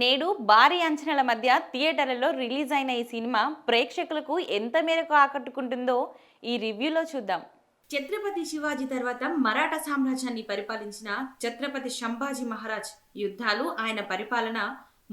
నేడు భారీ అంచనాల మధ్య థియేటర్లలో రిలీజ్ అయిన ఈ సినిమా ప్రేక్షకులకు ఎంత మేరకు ఆకట్టుకుంటుందో ఈ రివ్యూలో చూద్దాం. ఛత్రపతి శివాజీ తర్వాత మరాఠా సామ్రాజ్యాన్ని పరిపాలించిన ఛత్రపతి శంభాజీ మహారాజ్ యుద్ధాలు ఆయన పరిపాలన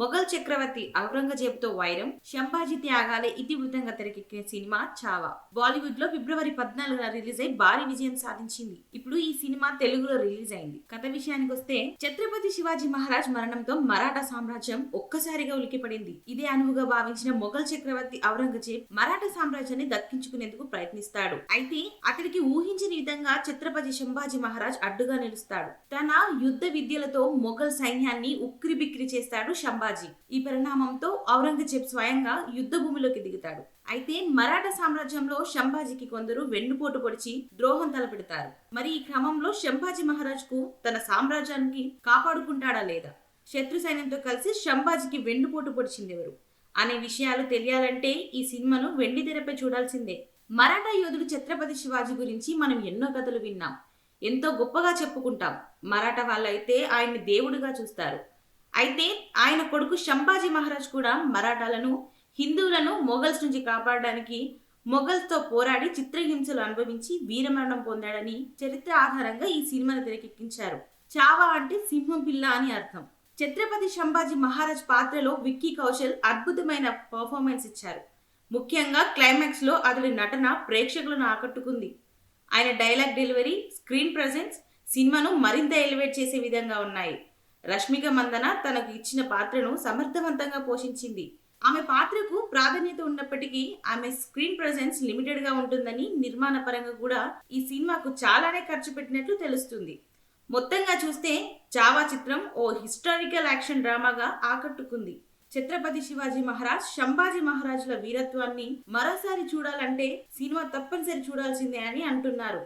మొఘల్ చక్రవర్తి ఔరంగజేబుతో వైరం శంభాజీ త్యాగాలే ఇతివృత్తంగా తెరకెక్కిన సినిమా చావా. బాలీవుడ్లో ఫిబ్రవరి పద్నాలుగున రిలీజ్ అయి భారీ విజయం సాధించింది. ఇప్పుడు ఈ సినిమా తెలుగులో రిలీజ్ అయింది. కథ విషయానికి వస్తే ఛత్రపతి శివాజీ మహారాజ్ మరణంతో మరాఠా సామ్రాజ్యం ఒక్కసారిగా ఉలికిపడింది ఇదే అనువుగా భావించిన మొఘల్ చక్రవర్తి ఔరంగజేబ్ మరాఠా సామ్రాజ్యాన్ని దక్కించుకునేందుకు ప్రయత్నిస్తాడు. అయితే అతడికి ఊహించని విధంగా ఛత్రపతి శంభాజీ మహారాజ్ అడ్డుగా నిలుస్తాడు. తన యుద్ధ విద్యలతో మొఘల్ సైన్యాన్ని ఉక్కిరిబిక్కిరి చేస్తాడు శంభాజీ. ఈ పరిణామంతో ఔరంగజేబ్ స్వయంగా యుద్ధ భూమిలోకి దిగుతాడు. అయితే మరాఠా సామ్రాజ్యంలో శంభాజీకి కొందరు వెన్నుపోటు పొడిచి ద్రోహం తలపెడతారు. మరి ఈ క్రమంలో శంభాజీ మహారాజ్కు తన సామ్రాజ్యానికి కాపాడుకుంటాడా లేదా? శత్రు సైన్యంతో కలిసి శంభాజీకి వెన్నుపోటు పొడిచింది ఎవరు అనే విషయాలు తెలియాలంటే ఈ సినిమాను వెండి తెరపై చూడాల్సిందే. మరాఠా యోధుడు ఛత్రపతి శివాజీ గురించి మనం ఎన్నో కథలు విన్నాం. ఎంతో గొప్పగా చెప్పుకుంటాం. మరాఠా వాళ్ళైతే ఆయన్ని దేవుడిగా చూస్తారు. అయితే ఆయన కొడుకు శంభాజీ మహారాజ్ కూడా మరాఠాలను హిందువులను మొఘల్స్ నుంచి కాపాడడానికి మొఘల్స్తో పోరాడి చిత్రహింసలు అనుభవించి వీరమరణం పొందాడని చరిత్ర ఆధారంగా ఈ సినిమాను తెరకెక్కించారు. చావా అంటే సింహం పిల్ల అని అర్థం. ఛత్రపతి శంభాజీ మహారాజ్ పాత్రలో విక్కీ కౌశల్ అద్భుతమైన పర్ఫార్మెన్స్ ఇచ్చారు. ముఖ్యంగా క్లైమాక్స్లో అతడి నటన ప్రేక్షకులను ఆకట్టుకుంది. ఆయన డైలాగ్ డెలివరీ స్క్రీన్ ప్రజెన్స్ సినిమాను మరింత ఎలివేట్ చేసే విధంగా ఉన్నాయి. రష్మిక మందన తనకు ఇచ్చిన పాత్రను సమర్థవంతంగా పోషించింది. ఆమె పాత్రకు ప్రాధాన్యత ఉన్నప్పటికీ ఆమె స్క్రీన్ ప్రెజెన్స్ లిమిటెడ్గా ఉంటుందని నిర్మాణ పరంగా కూడా ఈ సినిమాకు చాలానే ఖర్చు పెట్టినట్లు తెలుస్తుంది. మొత్తంగా చూస్తే చావా చిత్రం ఓ హిస్టారికల్ యాక్షన్ డ్రామాగా ఆకట్టుకుంది. ఛత్రపతి శివాజీ మహారాజ్ శంభాజీ మహారాజుల వీరత్వాన్ని మరోసారి చూడాలంటే సినిమా తప్పనిసరి చూడాల్సిందే అని అంటున్నారు.